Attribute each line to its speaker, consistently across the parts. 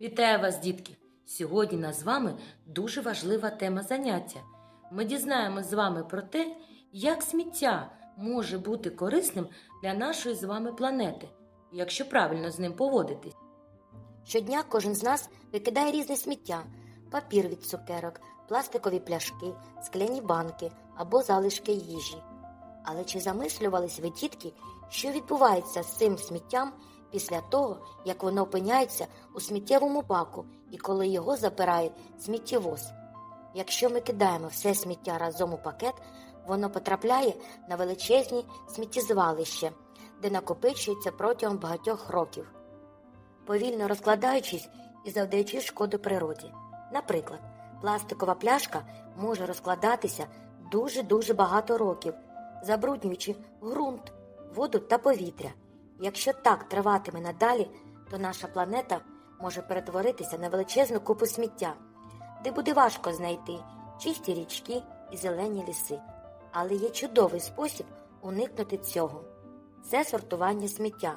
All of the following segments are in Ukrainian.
Speaker 1: Вітаю вас, дітки! Сьогодні нас з вами дуже важлива тема заняття. Ми дізнаємось з вами про те, як сміття може бути корисним для нашої з вами планети, якщо правильно з ним поводитись.
Speaker 2: Щодня кожен з нас викидає різне сміття: папір від цукерок, пластикові пляшки, скляні банки або залишки їжі. Але чи замислювались ви, дітки, що відбувається з цим сміттям після того, як воно опиняється у сміттєвому баку і коли його запирає сміттєвоз? Якщо ми кидаємо все сміття разом у пакет, воно потрапляє на величезні сміттєзвалище, де накопичується протягом багатьох років повільно розкладаючись і завдаючи шкоду природі. Наприклад, пластикова пляшка може розкладатися дуже-дуже багато років, забруднюючи ґрунт, воду та повітря. Якщо так триватиме надалі, то наша планета може перетворитися на величезну купу сміття, де буде важко знайти чисті річки і зелені ліси. Але є чудовий спосіб уникнути цього це сортування сміття.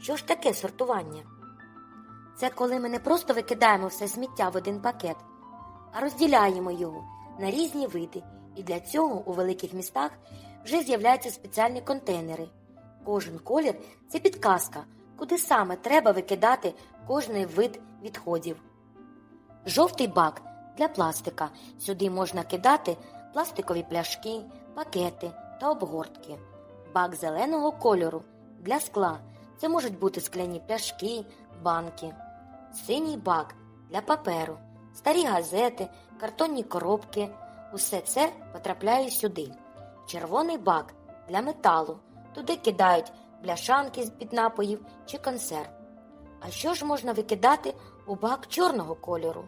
Speaker 2: Що ж таке сортування? Це коли ми не просто викидаємо все сміття в один пакет, а розділяємо його на різні види, і для цього у великих містах вже з'являються спеціальні контейнери. Кожен колір це підказка, куди саме треба викидати кожний вид відходів. Жовтий бак для пластика. Сюди можна кидати пластикові пляшки, пакети та обгортки. Бак зеленого кольору для скла. Це можуть бути скляні пляшки, банки. Синій бак для паперу, старі газети, картонні коробки. Усе це потрапляє сюди. Червоний бак для металу. Туди кидають бляшанки з-під напоїв чи консерв. А що ж можна викидати у бак чорного кольору?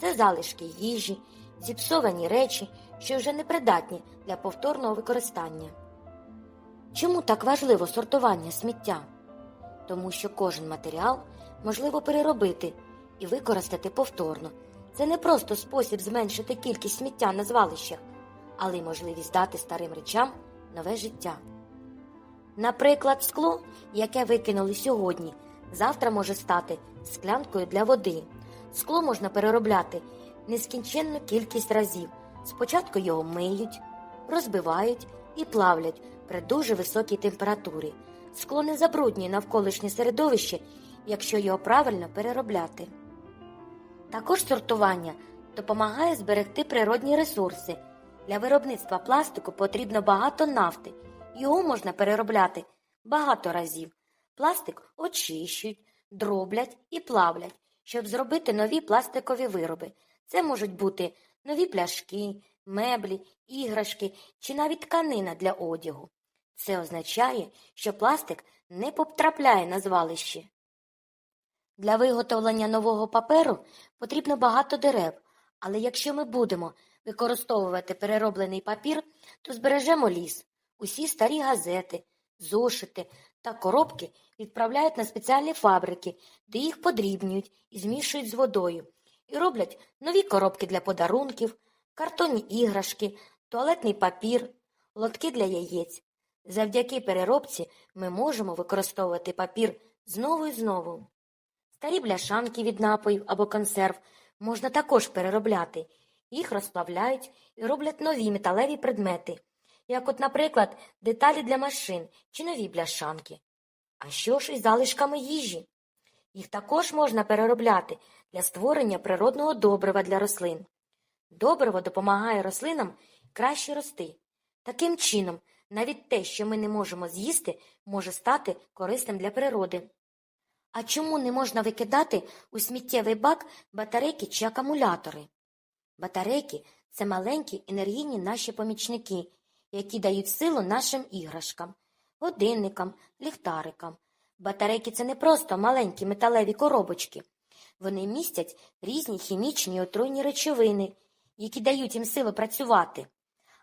Speaker 2: Це залишки їжі, зіпсовані речі, що вже не придатні для повторного використання. Чому так важливо сортування сміття? Тому що кожен матеріал можливо переробити і використати повторно. Це не просто спосіб зменшити кількість сміття на звалищах, але й можливість дати старим речам нове життя. Наприклад, скло, яке викинули сьогодні, завтра може стати склянкою для води. Скло можна переробляти нескінченну кількість разів. Спочатку його миють, розбивають і плавлять при дуже високій температурі. Скло не забруднює навколишнє середовище, якщо його правильно переробляти. Також сортування допомагає зберегти природні ресурси. Для виробництва пластику потрібно багато нафти. Його можна переробляти багато разів. Пластик очищують, дроблять і плавлять, щоб зробити нові пластикові вироби. Це можуть бути нові пляшки, меблі, іграшки чи навіть тканина для одягу. Це означає, що пластик не потрапляє на звалище. Для виготовлення нового паперу потрібно багато дерев, але якщо ми будемо використовувати перероблений папір, то збережемо ліс. Усі старі газети, зошити та коробки відправляють на спеціальні фабрики, де їх подрібнюють і змішують з водою, і роблять нові коробки для подарунків, картонні іграшки, туалетний папір, лотки для яєць. Завдяки переробці ми можемо використовувати папір знову і знову. Старі бляшанки від напоїв або консерв можна також переробляти. Їх розплавляють і роблять нові металеві предмети, як от, наприклад, деталі для машин чи нові бляшанки. А що ж із залишками їжі? Їх також можна переробляти для створення природного добрива для рослин. Добриво допомагає рослинам краще рости. Таким чином, навіть те, що ми не можемо з'їсти, може стати корисним для природи. А чому не можна викидати у сміттєвий бак батарейки чи акумулятори? Батарейки це маленькі енергійні наші помічники, які дають силу нашим іграшкам, годинникам, ліхтарикам. Батарейки це не просто маленькі металеві коробочки. Вони містять різні хімічні отруйні речовини, які дають їм силу працювати.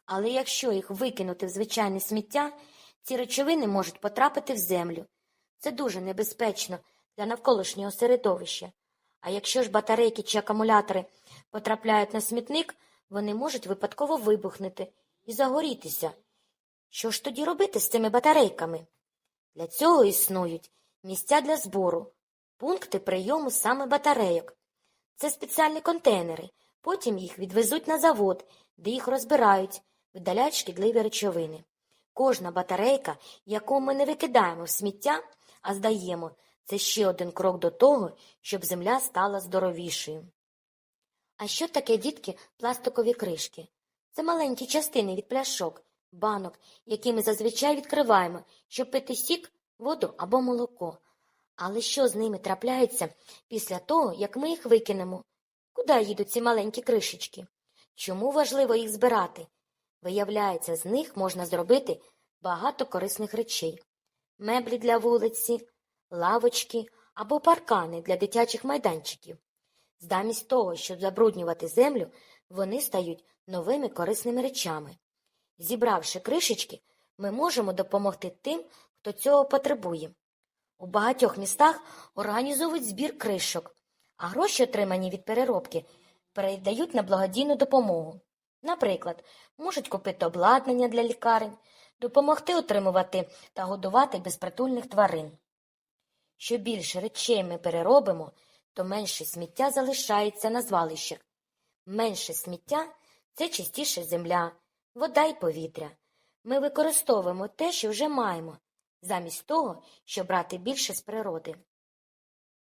Speaker 2: Але якщо їх викинути в звичайне сміття, ці речовини можуть потрапити в землю. Це дуже небезпечно для навколишнього середовища. А якщо ж батарейки чи акумулятори потрапляють на смітник, вони можуть випадково вибухнути і загорітися. Що ж тоді робити з цими батарейками? Для цього існують місця для збору, пункти прийому саме батарейок. Це спеціальні контейнери. Потім їх відвезуть на завод, де їх розбирають, видаляють шкідливі речовини. Кожна батарейка, яку ми не викидаємо в сміття, а здаємо, це ще один крок до того, щоб земля стала здоровішою. А що таке, дітки, пластикові кришки? Це маленькі частини від пляшок, банок, які ми зазвичай відкриваємо, щоб пити сік, воду або молоко. Але що з ними трапляється після того, як ми їх викинемо? Куди їдуть ці маленькі кришечки? Чому важливо їх збирати? Виявляється, з них можна зробити багато корисних речей. Меблі для вулиці, лавочки або паркани для дитячих майданчиків. Замість того, щоб забруднювати землю, вони стають новими корисними речами. Зібравши кришечки, ми можемо допомогти тим, хто цього потребує. У багатьох містах організовують збір кришок, а гроші, отримані від переробки, передають на благодійну допомогу. Наприклад, можуть купити обладнання для лікарень, допомогти утримувати та годувати безпритульних тварин. Що більше речей ми переробимо, то менше сміття залишається на звалищах. Менше сміття це чистіше земля, вода й повітря. Ми використовуємо те, що вже маємо, замість того, щоб брати більше з природи.